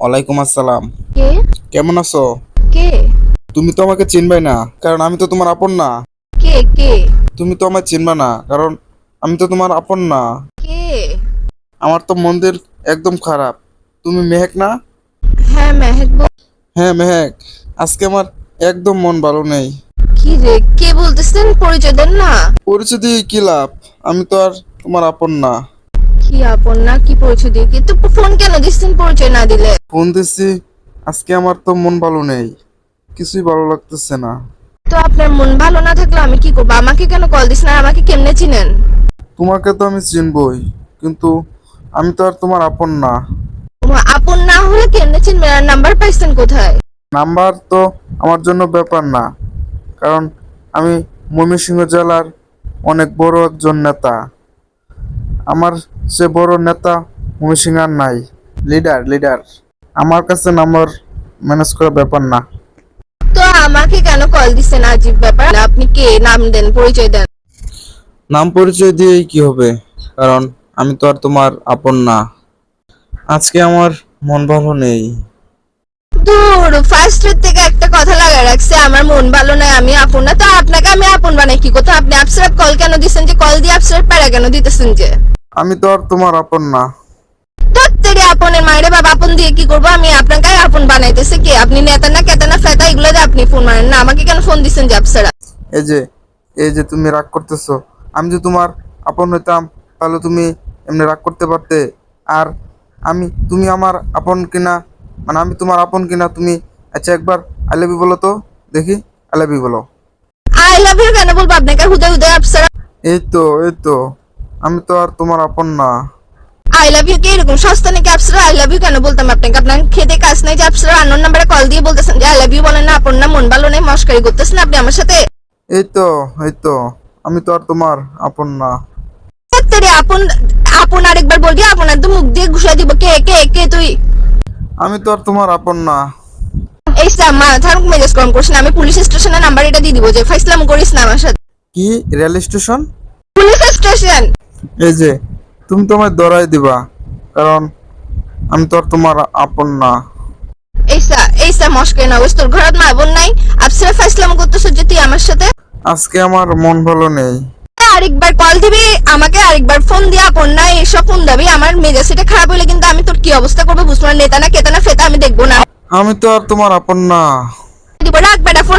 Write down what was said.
ওয়ালাইকুম আসসালাম। কে? কেমন আছো? কে? তুমি তো আমাকে চিনবে না কারণ আমি তো তোমার আপন না। কে কে? তুমি তো আমায় চিনবে না কারণ আমি তো তোমার আপন না। কে? আমার তো মন্দির একদম খারাপ। তুমি মেহেক না? হ্যাঁ মেহেক হ্যাঁ মেহেক। আজকে আমার একদম মন ভালো নেই। কি রে কে বলতেছেন পরিচয় দেন না। পরিচয় দিয়ে কি লাভ? আমি তো আর তোমার আপন না। কি আপন না কি পরিচয় দিয়ে কি তো ফোন কেন দিচ্ছেন পরিচয় না দিলে। ফোন দিছি আজকে আমার তো মন ভালো নেই কিছুই ভালো লাগতেছে না। তো আপনার মন ভালো না থাকলে আমি কি করব? আমাকে কেন কল দিস না? আমাকে কেমনে চিনেন? তোমাকে তো আমি চিনবই কিন্তু আমি তো আর তোমার আপন না। আপন না হলে কেমনে চিনবেন আর নাম্বার পাইছেন কোথায়? নাম্বার তো আমার জন্য ব্যাপার না কারণ আমি ময়মনসিংহ জেলার অনেক বড় একজন নেতা। আমার সে বড় নেতা আর নাই। লিডার লিডার আমার কাছে নাম্বার ম্যানেজ করার ব্যাপার না। তো আমাকে কেন কল দিচ্ছেন আজীব ব্যাপার? আপনি কে? নাম দেন পরিচয় দেন। নাম পরিচয় দিয়েই কি হবে? কারণ আমি তো আর তোমার আপন না। আজকে আমার মন ভালো নেই। দূর ফার্স্ট থেকে একটা কথা লাগা রাখছে আমার মন ভালো নয় আমি আপন না। তো আপনাকে আমি আপন বানাই কি কথা? আপনি আপসারাত কল কেন কল দিয়ে আপসারাত প্যারা কেন দিতেছেন যে? আমি তো আর তোমার আপন না। তোত্তেরে আপনের মায়েরে বাবা আপন দিয়ে কি করব? আমি আপনাকে আপন বানাইতেছে কি? আপনি নেতা না কেতা না ফেতা এগুলো দিয়ে আপনি ফোন মারেন না। আমাকে কেন ফোন দিচ্ছেন যে আপসারা? এই যে এই যে তুমি রাগ করতেছো। আমি যে তোমার আপন হইতাম তাহলে তুমি এমনি রাগ করতে পারতে। আর আমি তুমি আমার আপন কিনা মানে আমি তোমার আপন কিনা তুমি আচ্ছা একবার আই লাভ ইউ বলো তো? দেখি আই লাভ ইউ বলো। আই লাভ ইউ কেন বলব? আপনাকে হুদয় হুদয় আপসারা এই তো এই তো আমি তো আর তোমার আপন না। আই লাভ ইউ কি এরকম সস্তা নাকি আপসারা আই লাভ ইউ কেন বলতাম আপনাকে? আপনার খেতে কাজ নাই যে আপসারা আনোর নাম্বারে কল দিয়ে বলতেছেন যে আই লাভ ইউ বলেন না আপন না মন ভালো নেই মস্কারি করতেছেন আপনি আমার সাথে। এই তো এই তো আমি তো আর তোমার আপন না। তোত্তেরে আপন আপন আরেকবার বলবি আপন একদম মুখ দিয়ে ঘুষা দিব। কে কে কে তুই? আমি তো আর তোমার আপন না। এই স্যার মাথার মেজাজ কম করিস না আমি পুলিশ স্টেশনের নাম্বার এটা দিয়ে দিব যে ফাইসলাম করিস না আমার সাথে। কি? Rail station? Police station. এই যে তুমি তো আমায় দরাই দিবা কারণ আমি তো আর তোমার আপন না। এই স্যার এই মস্কে না ওই তোর ঘরত মা বোন নাই। আপসরা ফাইসলাম করতেছ যে তুই আমার সাথে। আজকে আমার মন ভালো নেই। আরেকবার কল দিবি আমাকে আরেকবার ফোন দিয়ে আপন না এসব ফোন দিবি আমার মেজাজ এটা খারাপ হলে কিন্তু আমি তোর কি অবস্থা করব বুঝব না নেতা না কেতা না ফেতা আমি দেখব না। আমি তো আর তোমার আপন না। দিব রাখ বেটা ফোন